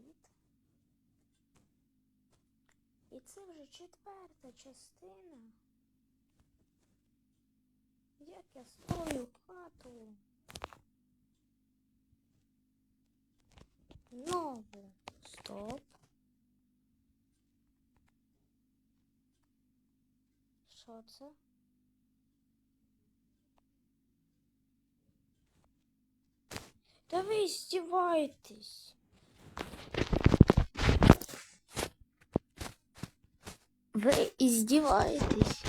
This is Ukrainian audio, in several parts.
світ. І це вже четверта частина. Як я строю хату. Нову. Стоп. Що це? Да ви издеваетесь. Ви издеваетесь.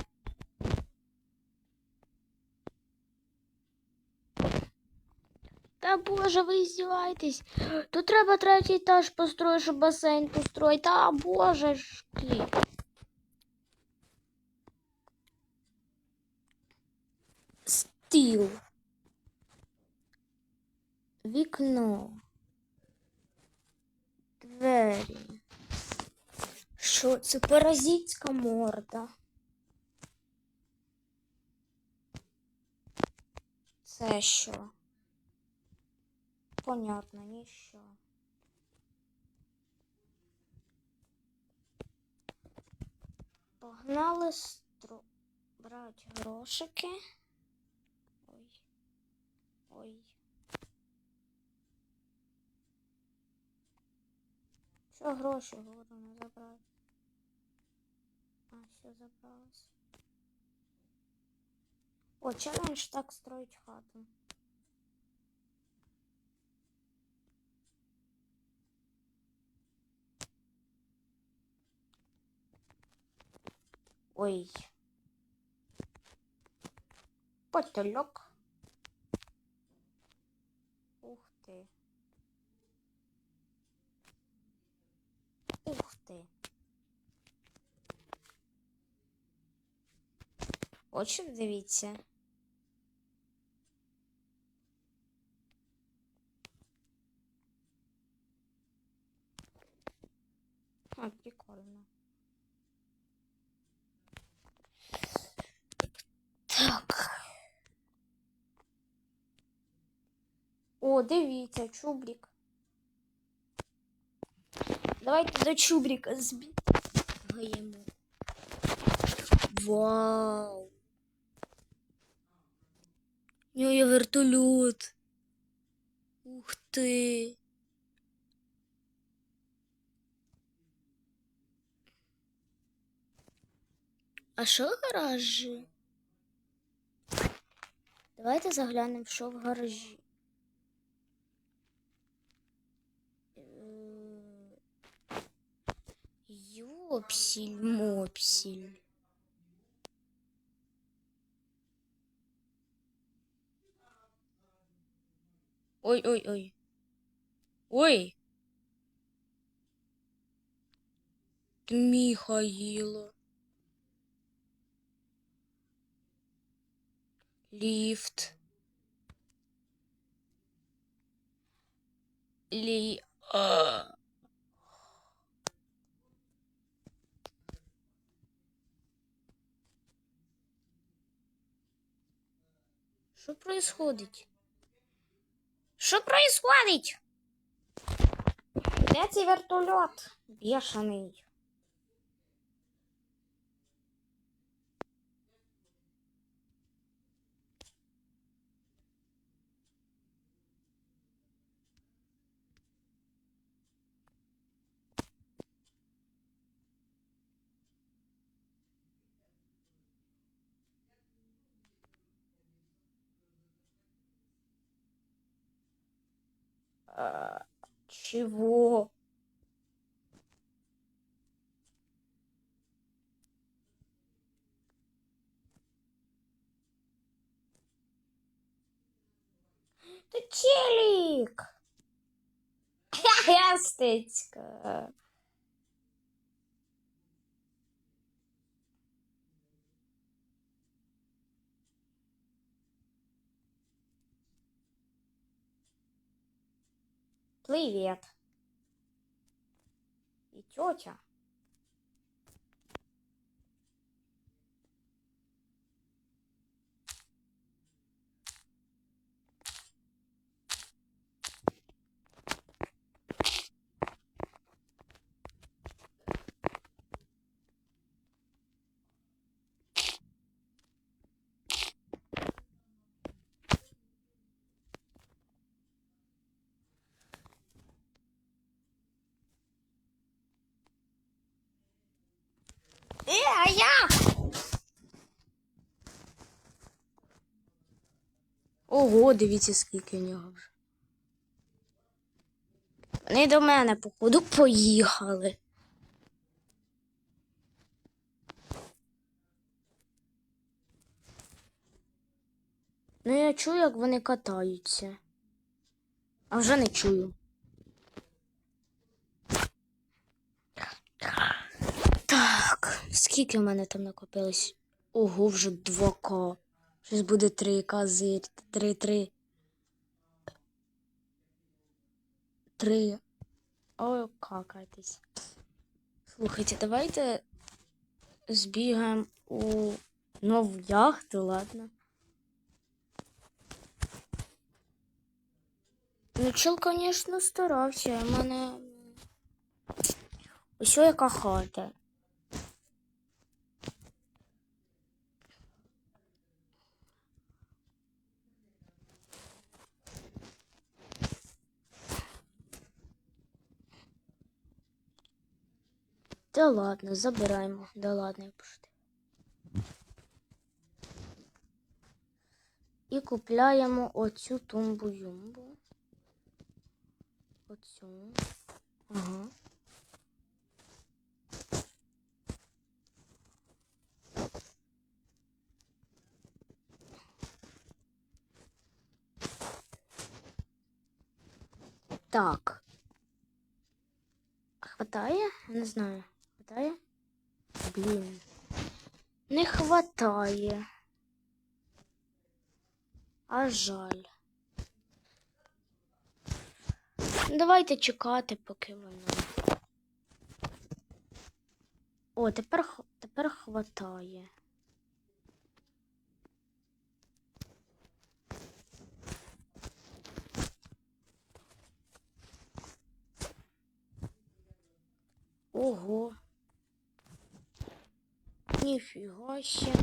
Та боже, ви издеваетесь. Тут треба третій етаж построїти, щоб басейн построїти. Та боже ж. Стіл. Це паразитська морда? Це що? Понятно, ніщо. Погнали стру... брать грошики. Ой. Ой. Що гроші говорю, не забрати? Все забралось. О, челлендж так строить хату. Ой. Потолок. Ух ты. Ух ти. Очі дивіться. А, прикольно. Так. О, дивіться, чубрик. Давайте до чубрика збігаємо. Вау. У нього є вертольот. Ух ти. А що в гаражі? Давайте заглянемо, що в гаражі. Е, Йопсіль, мопсіль. Ой-ой-ой. Ой. Михаила. Лифт. Ли... А. Що происходить? Що происходить? Де цей вертольот? Бешений. Чего? Ты челик! Ястечка. Привет. И тетя. а я. Ого, дивіться, скільки в нього вже. Вони до мене, походу, поїхали. Ну, я чую, як вони катаються. А вже не чую. Скільки в мене там накопилось? Ого, вже 2К. Щось буде 3К зир. 3-3. 3. Ой, какайтесь. Слухайте, давайте збігаємо у нову яхту, ладно. Ну, чел, конечно, старався. У мене. Ось яка хата. Да ладно, забираємо. Да ладно, я пошти. І купляємо оцю тумбу-юмбу. Оцю. Ага. Так. Хватає? Не знаю. Хватає? Блін. Не хватає. А жаль. Давайте чекати, поки воно. О, тепер, тепер хватає. Ого. Ніфіга ще.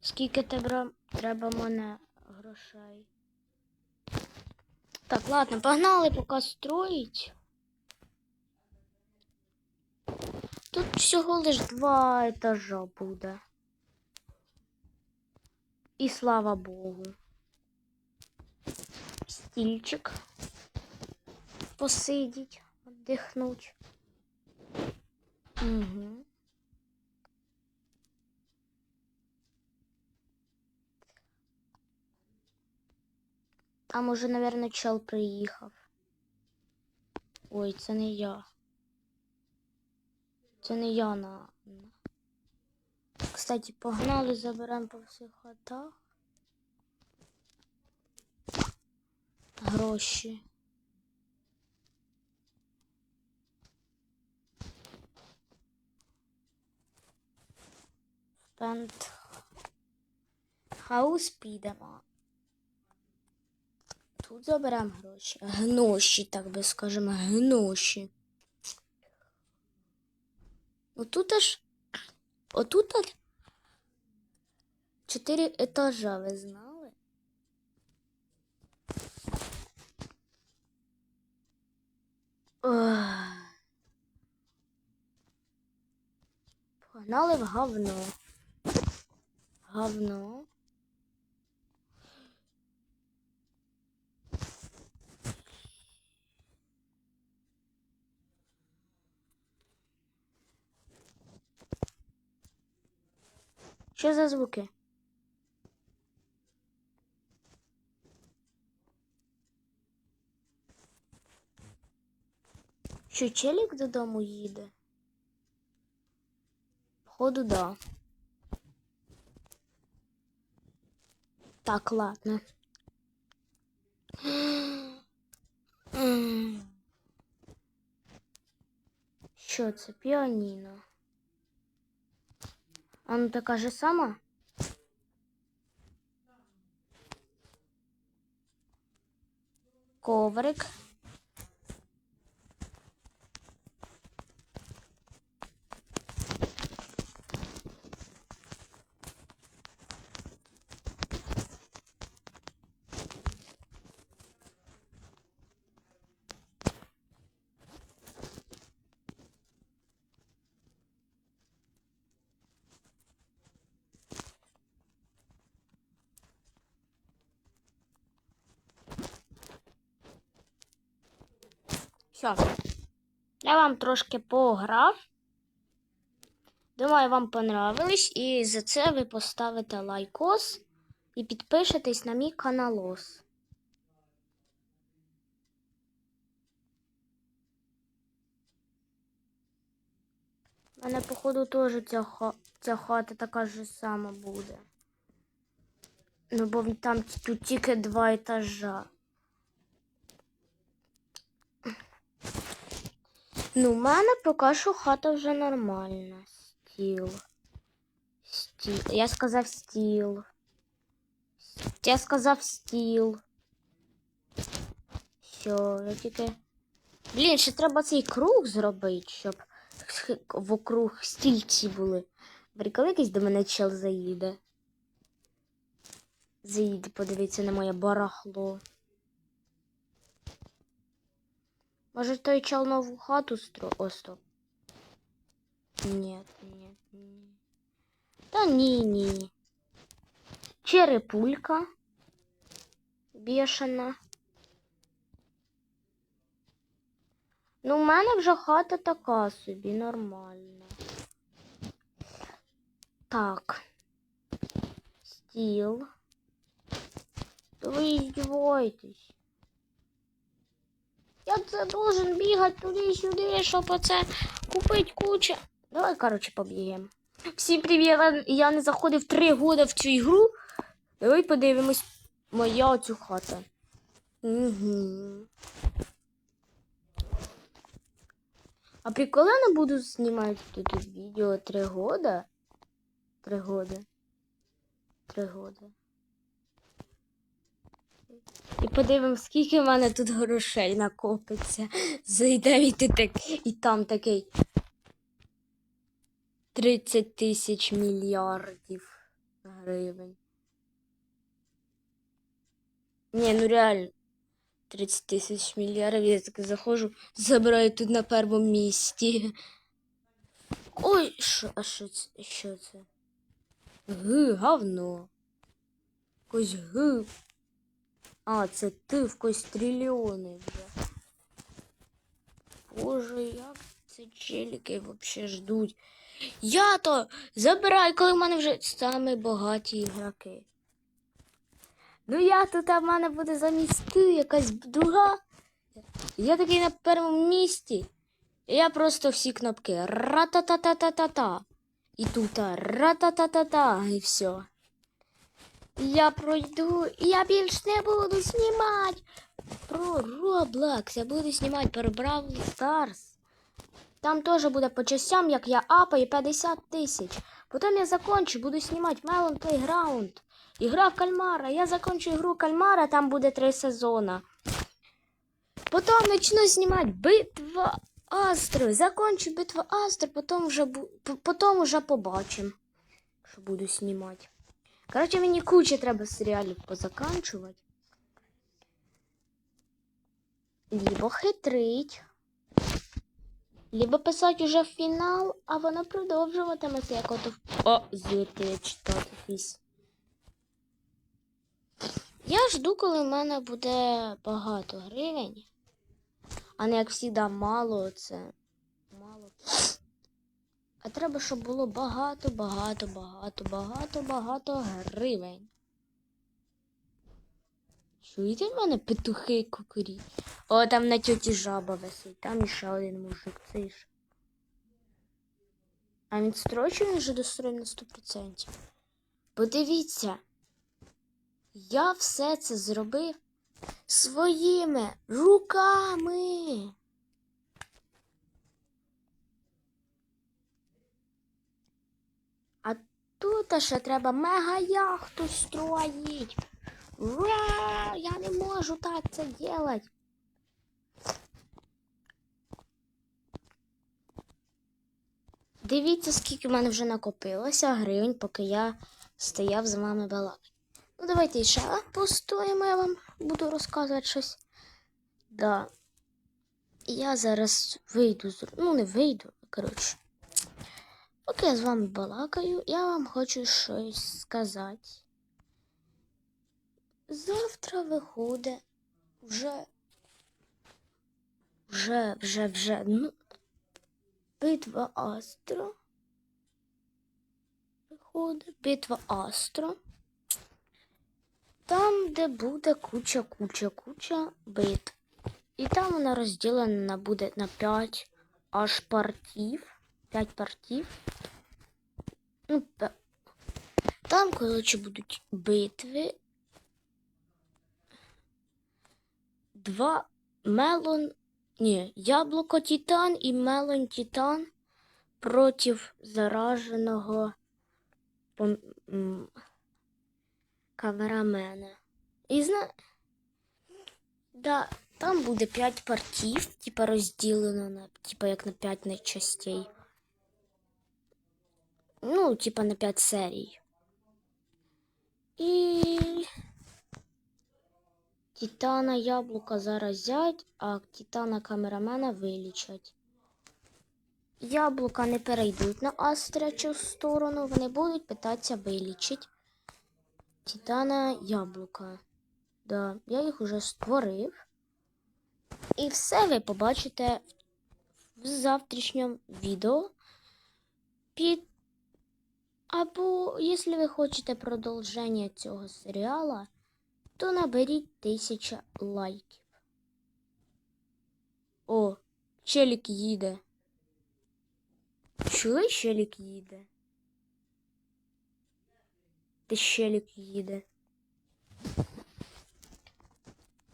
Скільки тебе треба мене грошей? Так, ладно, погнали поки строїть. Тут всього лиш два етажа буде. І слава Богу. Стільчик. Посидіть, віддихнуть. Угу. Там уже, наверное, чел приїхав. Ой, це не я. Це не я на. Кстати, погнали, заберемо по всіх хатах. Гроші. Пент. Хаус підемо. Тут заберемо гроші. Гноші, так би скажемо, гноші. Отут аж. Отут аж чотири етажа, ви знали? Погнали в говно. Говно. Що за звуки? Що челік додому їде? Походу, да. Так, ладно. Що це? Піаніно. А такая така же сама? Коврик. Все. Я вам трошки пограв. Думаю, вам понравилось. І за це ви поставите лайкос і підпишетесь на мій каналос. У мене, походу, теж ця, ця хата така ж сама буде. Ну, бо там тут тільки два етажа. Ну, в мене поки що хата вже нормальна. Стіл. Стіл. Я сказав стіл. Я сказав стіл. Все, я тільки. Блін, ще треба цей круг зробити, щоб вокруг стільці були. Приколи якийсь до мене чел заїде. Заїде, подивіться на моє барахло. Може той чел нову хату стро... О, стоп. Нет, нет, ні. Та ні, ні. Черепулька. Бешена. Ну, в мене вже хата така собі, нормальна. Так. Стіл. То ви здіваєтесь. Я це должен бігати туди-сюди, щоб оце купити кучу. Давай, коротше, побігаємо. Всім привіт! Я не заходив три роки в цю ігру. Давай подивимось моя оцю хата. Угу. А приколи не буду знімати тут відео три года? Три года. Три года. І подивимось, скільки в мене тут грошей накопиться. Зайдемо і, ти так, і там такий 30 тисяч мільярдів гривень. Ні, ну реально. 30 тисяч мільярдів, я так заходжу, забираю тут на першому місці. Ой, що, а що це? Що це? Г, говно. Якось г. А, це ти в трильйони вже. Боже, як це челіки взагалі ждуть. Я то забираю, коли в мене вже самі багаті ігроки. Ну я тут а в мене буде замість ти якась друга. Я такий на першому місці. Я просто всі кнопки ра-та-та-та-та-та-та. І тут ра-та-та-та-та. І все. Я пройду, і я більш не буду знімати про Roblox. Я буду знімати про Brawl Stars. Там теж буде по частям, як я апаю 50 тисяч. Потім я закончу, буду знімати Melon Playground. Ігра в кальмара. Я закончу ігру кальмара, там буде три сезона. Потім почну знімати битва Астри. Закончу битву Астри, потім вже, потім вже побачимо, що буду знімати. Коротше, мені куча треба серіалів позаканчувати. Либо хитрить. Либо писати уже фінал, а воно продовжуватиметься, як ото. О, звідки я читати якийсь. Я жду, коли в мене буде багато гривень. А не як завжди мало це. А треба, щоб було багато, багато, багато, багато, багато гривень. Чуєте в мене петухи кукурі? О, там на тьоті жаба висить, там іще один мужик, це ж. А він строчив, вже достроїв на 100%. Подивіться, я все це зробив своїми руками. А тут ще треба мега яхту строїть. Ура! Я не можу так це делать. Дивіться, скільки в мене вже накопилося гривень, поки я стояв з вами балакати. Ну, давайте ще постоїмо, я вам буду розказувати щось. Да. Я зараз вийду з. Ну, не вийду, коротше. Поки я з вами балакаю, я вам хочу щось сказати. Завтра виходить вже. вже, вже, вже. Ну. Битва Астро. Виходить. Битва Астро. Там, де буде куча, куча, куча бит. І там вона розділена буде на 5 аж партів. 5 партів. Ну, там, коротше, будуть битви. Два мелон. Ні, яблуко Титан і мелон Титан проти зараженого пом... камерамена. І зна... Да, там буде 5 партів, типа розділено на, типа як на 5 на частей. Ну, типа на 5 серій. І Титана яблука заразять, а Титана камерамена вилічать. Яблука не перейдуть на астрячу сторону, вони будуть питатися вилічити. Титана яблука. Да, я їх уже створив. І все ви побачите в завтрашньому відео. Під... Або, якщо ви хочете продовження цього серіала, то наберіть тисяча лайків. О, челік їде. Чули, челік їде? Ти челік їде.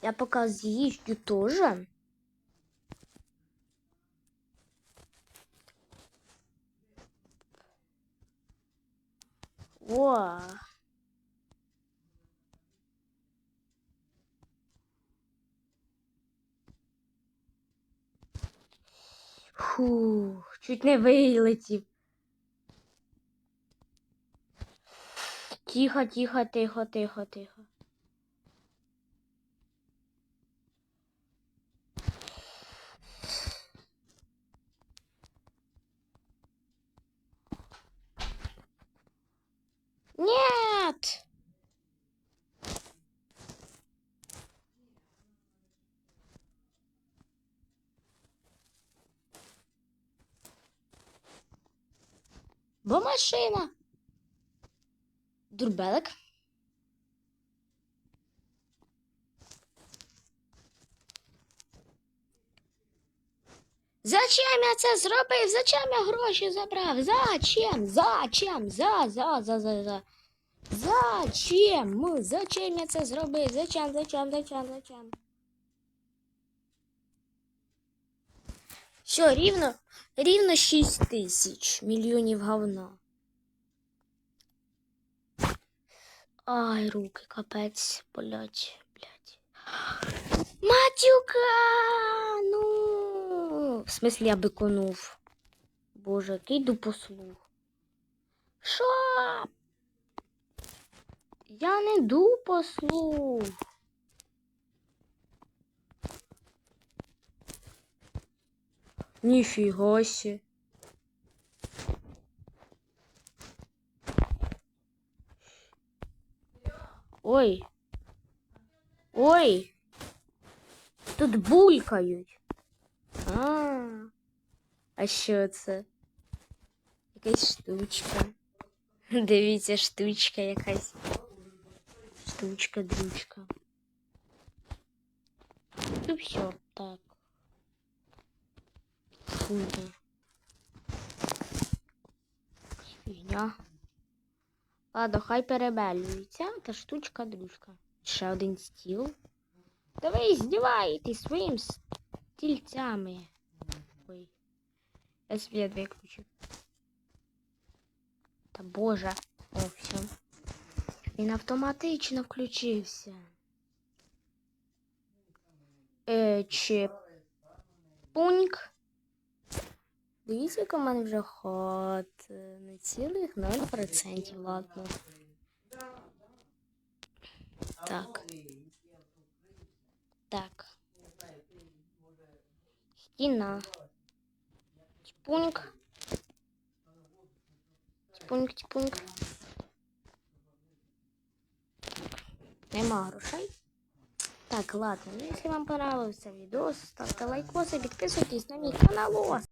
Я пока з'їжджу тоже. О. Фух, чуть не вилетів. Тихо, тихо, тихо, тихо, тихо. Нет! Бо машина. Дурбелик. Зачем я це зробив? Зачем я гроші забрав? Зачем? Зачем? За, за, за, за, за. Зачем? Зачем я це зробив? Зачем, зачем, зачем, зачем? Що, рівно, рівно 6 тисяч мільйонів говна. Ай, руки, капець, болять, блядь. Матюка! Ну, в смислі я биконув. Боже, який дупослух. Що? Я не дупослух. Ніфіга сі. Ой. Ой. Тут булькають. А, а що це? Якась штучка. Дивіться, штучка якась. Штучка, дрючка. Ну все, так. Хуйня. Фігня. Ладно, хай перебелюється. Та штучка, дрючка. Ще один стіл. Та ви здіваєтесь своїм стільцями. Ой. Я світ виключив. Та боже. О, все. Він автоматично включився. Е, чепуньк. Дивіться, яка в мене вже хат. Е, Не цілих 0%, ладно. Так. Так. Стіна. Типуньк. Типуньк, типуньк. Нема грошей. Так, ладно, ну, якщо вам понравився відео, ставте лайкоси, підписуйтесь на мій канал.